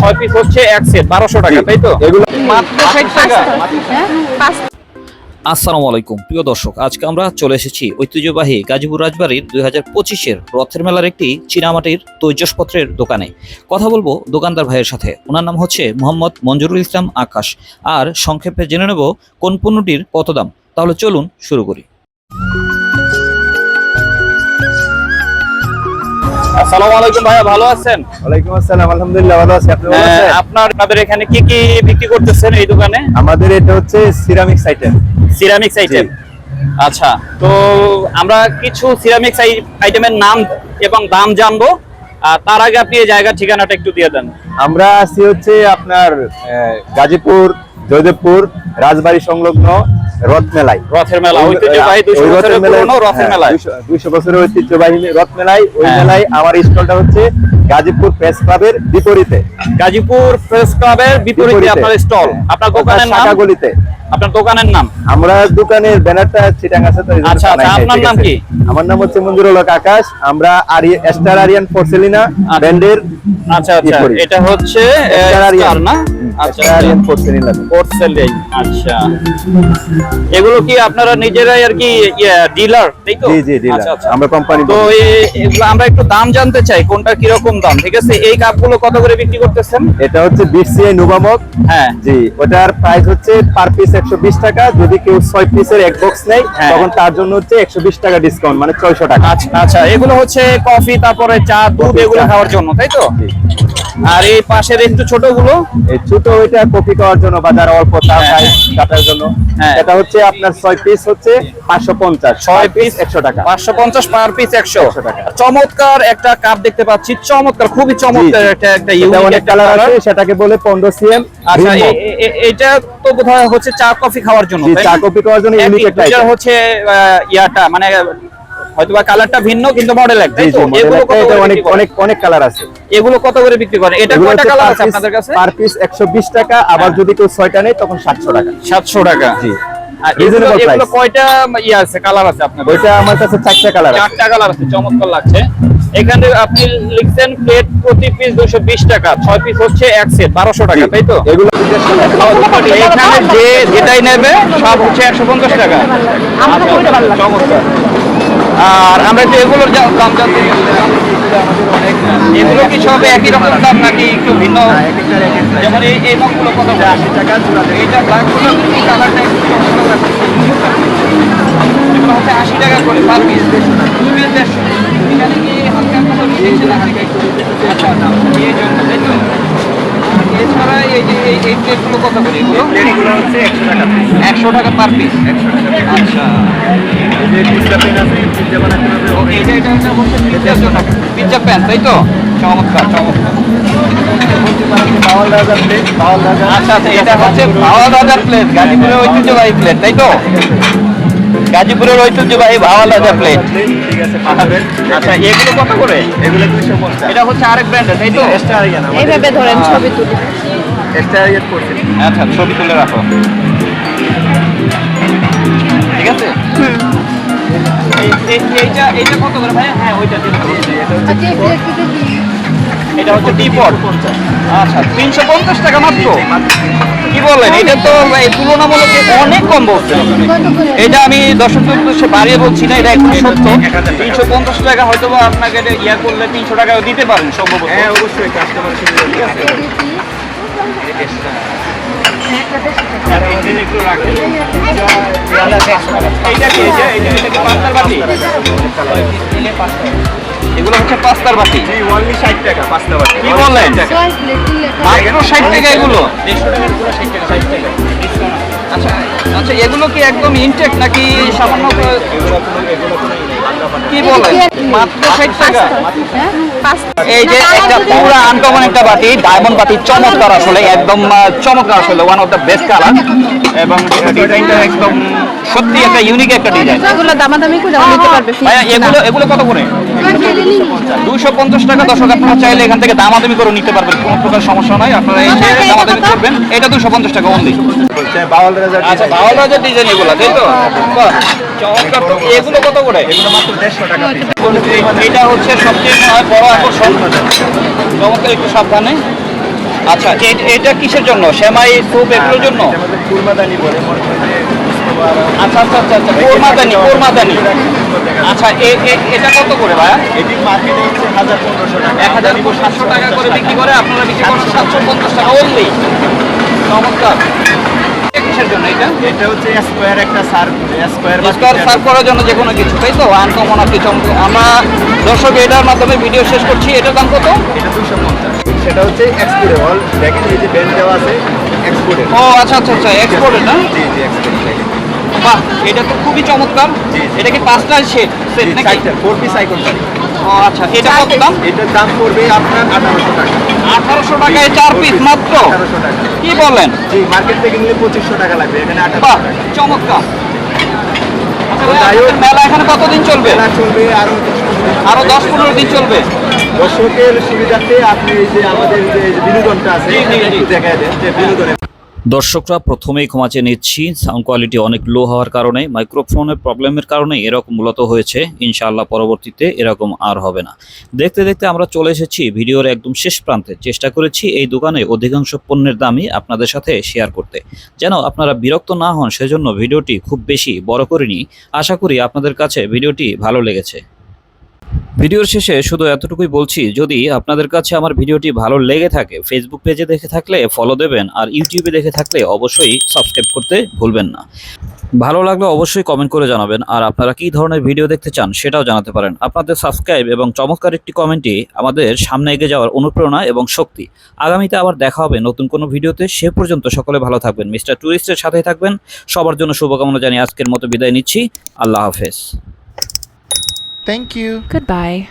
ছয় পিস হচ্ছে এক সেট বারোশো টাকা তাই তো? এগুলো মাত্র ষাট টাকা। হ্যাঁ? আসসালামু আলাইকুম। প্রিয় দর্শক আজকে আমরা চলে এসেছি ঐতিহ্যবাহী গাজীপুর রাজবাড়ির দুই হাজার পঁচিশের রথের মেলার একটি চীনামাটির তৈজসপত্রের দোকানে। কথা বলব দোকানদার ভাইয়ের সাথে। ওনার নাম হচ্ছে মোহাম্মদ মঞ্জুরুল ইসলাম আকাশ। আর সংক্ষেপে জেনে নেব কোন পণ্যটির কত দাম। তাহলে চলুন শুরু করি। আসসালামু আলাইকুম ভাইয়া ভালো আছেন? ওয়ালাইকুম আসসালাম আলহামদুলিল্লাহ ভালো আছি। আপনি ভালো হ্যাঁ, আছেন? আপনার আপনাদের এখানে কি কি বিক্রি করতেছেন এই দোকানে? আমাদের এটা হচ্ছে সিরামিক্স আইটেম সিরামিক্স আইটেম আচ্ছা তো আমরা কিছু সিরামিক্স আইটেমের নাম এবং দাম জানব। আর তার আগে আপনি এই জায়গার ঠিকানাটা একটু দিয়ে দেন। আমরা আছি হচ্ছে আপনার গাজীপুর জয়দেবপুর রাজবাড়ি সংলগ্ন রথ মেলায়। রথের মেলা ঐতিহ্যবাহী দুশো ওই বছরের পুরনো রথের হ্যাঁ, মেলায়। দুইশো- দুইশো বছরের ঐতিহ্যবাহী রথ মেলায় ওই হ্যাঁ। মেলায় আমার স্টলটা হচ্ছে গাজীপুর প্রেস ক্লাবের বিপরীতে। গাজীপুর প্রেস ক্লাবের বিপরীতে বিপরীতে। আপনার স্টল। আপনার দোকানের নাম? গলিতে আপনার দোকানের নাম? আমরা দোকানের ব্যানারটা চিটাং আছে তো আচ্ছা, আচ্ছা, আপনার নাম কি? আমার নাম হচ্ছে মঞ্জুরুল হক আকাশ আমরা আরি- স্টার আরিয়ান পোর্সেলিনা ব্র্যান্ডের আচ্ছা আচ্ছা এটা হচ্ছে স্টার আরিয়ান। না? হুম, আচ্ছা আরিয়ান পোর্সেলিনা পোর্টসেলিং আচ্ছা। এগুলো কি আপনারা নিজেরাই আর কি ডিলার তাই তো? জি জি জি আচ্ছা আচ্ছা। আমরা কোম্পানি তো এগুলো আমরা একটু দাম জানতে চাই কোনটা কীরকম দাম ঠিক আছে? এই কাপগুলো কত করে বিক্রি করতেছেন? এটা হচ্ছে বিসিআই নুবামক হ্যাঁ। জি ওটার প্রাইস হচ্ছে পার পিস একশো বিশ টাকা। যদি কেউ ছয় পিসের এক বক্স নেয় হ্যাঁ। তখন তার জন্য হচ্ছে একশো বিশ টাকা ডিসকাউন্ট মানে ছয়শো টাকা। আচ্ছা আচ্ছা। এগুলো হচ্ছে কফি তারপরে চা দুধ এগুলো খাওয়ার জন্য তাই তো? জি। আর এই পাশের একটু ছোটগুলো এই ছোট ওইটা কপি খাওয়ার জন্য বা যারা অল্প চা হ্যাঁ, হ্যাঁ। কাটার জন্য হ্যাঁ। এটা হচ্ছে আপনার ছয় পিস হচ্ছে পাঁচশো পঞ্চাশ ছয় পিস একশো টাকা পাঁচশো পঞ্চাশ পার পিস একশো 100 টাকা। চমৎকার একটা কাপ দেখতে পাচ্ছি চমৎকার খুবই চমৎকার একটা একটা ইউনিক অনেক কালার আছে সেটাকে বলে পনেরো সিএম আচ্ছা এটা তো বোধহয় হচ্ছে চা কফি খাওয়ার জন্য চা? কপি খাওয়ার জন্য ইউনিক একটা হচ্ছে ইয়াটা মানে হয়তোবা কালারটা ভিন্ন কিন্তু মডেল এক এগুলো অনেক অনেক অনেক কালার আছে। এগুলো কত করে বিক্রি করেন? এটা কয়টা কালার আছে আপনাদের কাছে? per piece 120 টাকা আবার হ্যাঁ। যদি কেউ ছয়টা নেয় তখন 700 টাকা। সাতশো টাকা। জি। এগুলো। কয়টা ইয়ে আছে কালার আছে আপনাদের? ওইটা আমার কাছে চারটা কালার চারটা কালার আছে চমৎকার লাগছে। এখানে আপনি লিখছেন প্লেট প্রতি পিস দুশো বিশ টাকা ছয় পিস হচ্ছে এক সেট বারোশো টাকা তাই তো? এগুলো এখানে যে যেটাই নেবে সব হচ্ছে একশো পঞ্চাশ টাকা। আচ্ছা, চমৎকার। আর আমরা একটু এগুলোর যা- দাম জানতে। এগুলো কি সব একই রকম দাম নাকি একটু ভিন্ন? যেমন এই নখগুলো কত করে? এইটা ব্ল্যাকগুলো কালারটা একটু এগুলো হচ্ছে আশি টাকা করে পার পিস দুই পিস দেড়শো। এখানে কি হালকা কোনো আচ্ছা এই জন্য। এছাড়া এই যে এই এই প্লেটগুলো কত করে? এগুলো এগুলো হচ্ছে 100 টাকা একশো টাকা পার পিস আচ্ছা। এই যে পিসটা পেন আছে পিজ্জা বানাতে হবে ও, এইটা এটা এটা হচ্ছে জন্য প্যান তাই তো? চমৎকার চমৎকার। বাউল রাজা প্লেট বাউল রাজা আচ্ছা আচ্ছা এটা হচ্ছে ভাওয়াল রাজার প্লেট গাজীপুরের ঐতিহ্যবাহী প্লেট তাই তো? গাজীপুরের ঐতিহ্যবাহী ভাওয়াল প্লেট ঠিক আছে পাঠাবেন। আচ্ছা এগুলো কত করে? এগুলো 250 এটা হচ্ছে আরেক ব্র্যান্ডের তাই তো? এইভাবে ধরেন ছবি তুলি। করছে। আচ্ছা ছবি তুলে রাখো। ঠিক আছে? এই- এই- এইটা এইটা কত করে ভাই হ্যাঁ ওইটা দিন। এটা হচ্ছে টি পট আচ্ছা তিনশো পঞ্চাশ টাকা মাত্র কি বলেন এটা তো তুলনামূলক অনেক কম বলছে এটা আমি দর্শকদের উদ্দেশ্যে বাড়িয়ে বলছি না এটা একটু সত্য তিনশো পঞ্চাশ টাকা হয়তো বা আপনাকে এটা ইয়া করলে তিনশো টাকা দিতে পারেন সম্ভবত হ্যাঁ অবশ্যই কাস্টমার। এইটা কি? এইটা- এটা কি পাস্তার বাটি? এগুলো হচ্ছে পাস্তার বাটি। জি অনলি 60 টাকা পাঁচটা বাটি। কি বলেন মাত্র ষাট টাকা এগুলো? আচ্ছা আচ্ছা এগুলো কি একদম ইনটেক নাকি সামান্য কি বলেন? মাত্র ষাট টাকা? হ্যাঁ? এই যে একটা পুরো আনকমন একটা বাটি ডায়মন্ড বাটি চমৎকার আসলে একদম চমৎকার আসলে one of the best colour এবং ডিজাইনটা একদম সত্যি একটা ইউনিক একটা ডিজাইন এগুলো দামাদামি করে নিতে পারবে ভাইয়া এগুলো এগুলো কত করে? দুইশো পঞ্চাশ টাকা দর্শক আপনারা চাইলে এখান থেকে দামাদামি করে নিতে পারবেন কোনো প্রকার সমস্যা নাই। আপনারা যে দামাদামি করবেন। এটা দুশো পঞ্চাশ টাকা অনলি বাউল আচ্ছা ভালো রাজার ডিজাইন এগুলো তাই তো? চমৎকার। এগুলো কত করে? এগুলো মাত্র 150 টাকা এটা হচ্ছে সবচেয়ে বড় আকর্ষণ। চমৎকার একটু সাবধানে। আচ্ছা এটা কিসের জন্য? সেমাই স্যুপ এগুলোর জন্য? কুরমাদানি বলে আচ্ছা আচ্ছা আচ্ছা আচ্ছা কোরমাদানি কোরমাদানি। আচ্ছা এ- এ- এটা কত করে ভাইয়া? এটি মার্কেটে হচ্ছে হাজার পনেরোশো টাকা। এক হাজার সাতশো টাকা করে বিক্রি করে আপনারা বিক্রি করেন সাতশো পঞ্চাশ। টাকা অনলি চমৎকার। এটা হচ্ছে স্কোয়ার একটা স্কোয়ার স্কোয়ার সার্ভ করার জন্য যে কোনো কিছু তাই তো? আনকমন আমরা দর্শক এটার মাধ্যমে ভিডিও শেষ করছি। এটার দাম কত? এটা দুশো পঞ্চাশ। সেটা হচ্ছে এক্সপোর্টেবল দেখেন এই যে ব্যান্ড দেওয়া আছে এক্সপোর্টের ও আচ্ছা আচ্ছা আচ্ছা এক্সপোর্টেড না? জি জি এক্সপোর্ট বাহ এটা তো খুবই চমৎকার। এটা কি পাঁচটা সেট? সেট নাকি? ফোর পিস আইকন ও আচ্ছা এটা কত দাম? এটার দাম পড়বে আপনার আঠারোশো টাকা। আঠারোশো টাকায় চার পিস মাত্র? আঠারোশো টাকা। কি বলেন? জি মার্কেট থেকে নিলে পঁচিশশো টাকা লাগবে এখানে আঠারোশো টাকা। চমৎকার। মেলা এখানে কতদিন চলবে? চলবে আরও আরও দশ পনেরো দিন চলবে? দর্শকের সুবিধার্থে আপনি এই যে আমাদের যে বিনোদনটা আছে দেখা দেন যে বিনোদনের দর্শকরা প্রথমেই ক্ষমা চেয়ে নিচ্ছি সাউন্ড কোয়ালিটি অনেক লো হওয়ার কারণে মাইক্রোফোনের প্রবলেমের কারণে এরকম মূলত হয়েছে ইনশাআল্লাহ পরবর্তীতে এরকম আর হবে না। দেখতে দেখতে আমরা চলে এসেছি ভিডিওর একদম শেষ প্রান্তে। চেষ্টা করেছি এই দোকানে অধিকাংশ পণ্যের দামই আপনাদের সাথে শেয়ার করতে। যেন আপনারা বিরক্ত না হন সেজন্য ভিডিওটি খুব বেশি বড় করিনি। আশা করি আপনাদের কাছে ভিডিওটি ভালো লেগেছে। ভিডিওর শেষে শুধু এতটুকুই বলছি, যদি আপনাদের কাছে আমার ভিডিওটি ভালো লেগে থাকে ফেসবুক পেজে দেখে থাকলে ফলো দেবেন, আর ইউটিউবে দেখে থাকলে অবশ্যই সাবস্ক্রাইব করতে ভুলবেন না। ভালো লাগলে অবশ্যই কমেন্ট করে জানাবেন, আর আপনারা কী ধরনের ভিডিও দেখতে চান সেটাও জানাতে পারেন। আপনাদের সাবস্ক্রাইব এবং চমৎকার একটি কমেন্টই আমাদের সামনে এগিয়ে যাওয়ার অনুপ্রেরণা এবং শক্তি। আগামীতে আবার দেখা হবে নতুন কোনো ভিডিওতে, সে পর্যন্ত সকলে ভালো থাকবেন। মিস্টার টুরিস্টের সাথেই থাকবেন। সবার জন্য শুভকামনা জানিয়ে আজকের মতো বিদায় নিচ্ছি। আল্লাহ হাফেজ। Thank you. Goodbye.